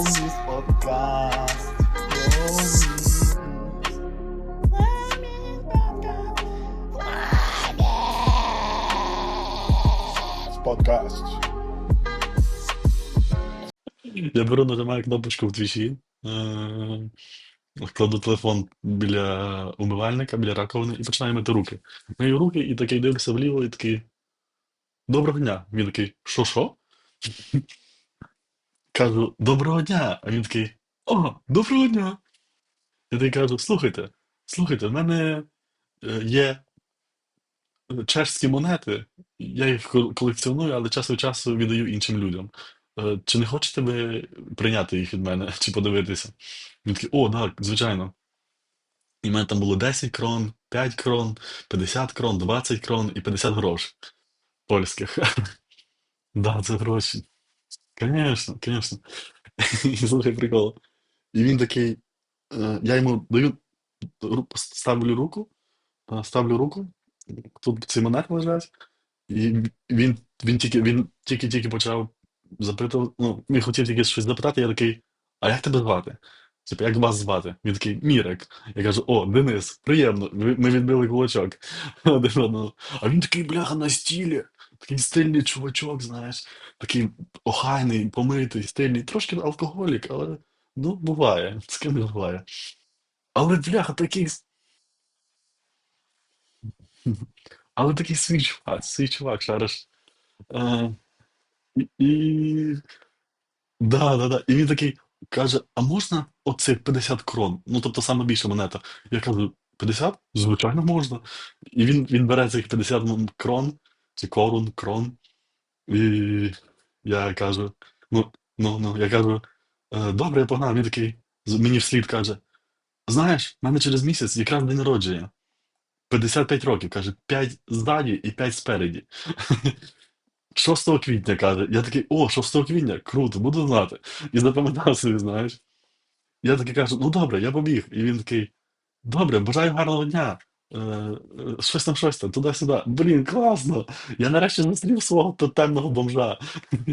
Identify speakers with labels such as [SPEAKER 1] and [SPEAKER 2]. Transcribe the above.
[SPEAKER 1] Подкаст. Йоміс. Подкаст.
[SPEAKER 2] Я беру, нажимаю кнопочку в твічі, е, кладу телефон біля умивальника, біля раковини і починаю мити руки. Мию руки і такий дивлюся вліво і такий. Доброго дня. Він такий, що що? Кажу, доброго дня. А він такий, о, доброго дня. Я такий кажу, слухайте, слухайте, в мене е, є чешські монети, я їх кол- колекціоную, але час від часу віддаю іншим людям. Е, Чи не хочете ви прийняти їх від мене чи подивитися? Він такий, о, так, звичайно. І в мене там було 10 крон, 5 крон, 50 крон, 20 крон і 50 грош польських. Да, це гроші. Звісно, звісно. І прикол. І він такий, е, я йому даю, ру- ставлю руку, е, ставлю руку, тут ці монети лежать, і він, він тільки, він тільки-тільки почав запитувати, ну, він хотів тільки щось запитати, я такий, а як тебе звати? Типу, як вас звати? Він такий, Мірек. Я кажу, о, Денис, приємно, ми відбили кулачок. А він такий, бляха, на стілі, такий стильний чувачок, знаєш, такий охайний, помитий, стильний, трошки алкоголік, але ну, буває, з ким не буває. Але бляха, такий. Але такий свій чувак, свій чувак, шариш. Е, і, і... Да, да, да. І він такий каже: а можна оцих 50 крон? Ну, тобто саме більша монета. Я кажу, 50? Звичайно, можна. І він, він бере цих 50 крон, чи корун, крон. І я кажу: ну, ну, ну, я кажу, «Е, добре, я погнав. Він такий з- мені вслід каже: знаєш, в мене через місяць якраз день народження. 55 років, каже, 5 ззаді і 5 спереді. 6 квітня каже. Я такий, о, 6 квітня, круто, буду знати. І запам'ятав собі, знаєш. Я такий кажу, ну добре, я побіг. І він такий, добре, бажаю гарного дня. Е, щось там, щось там, туди-сюди. Блін, класно. Я нарешті зустрів свого тотемного бомжа.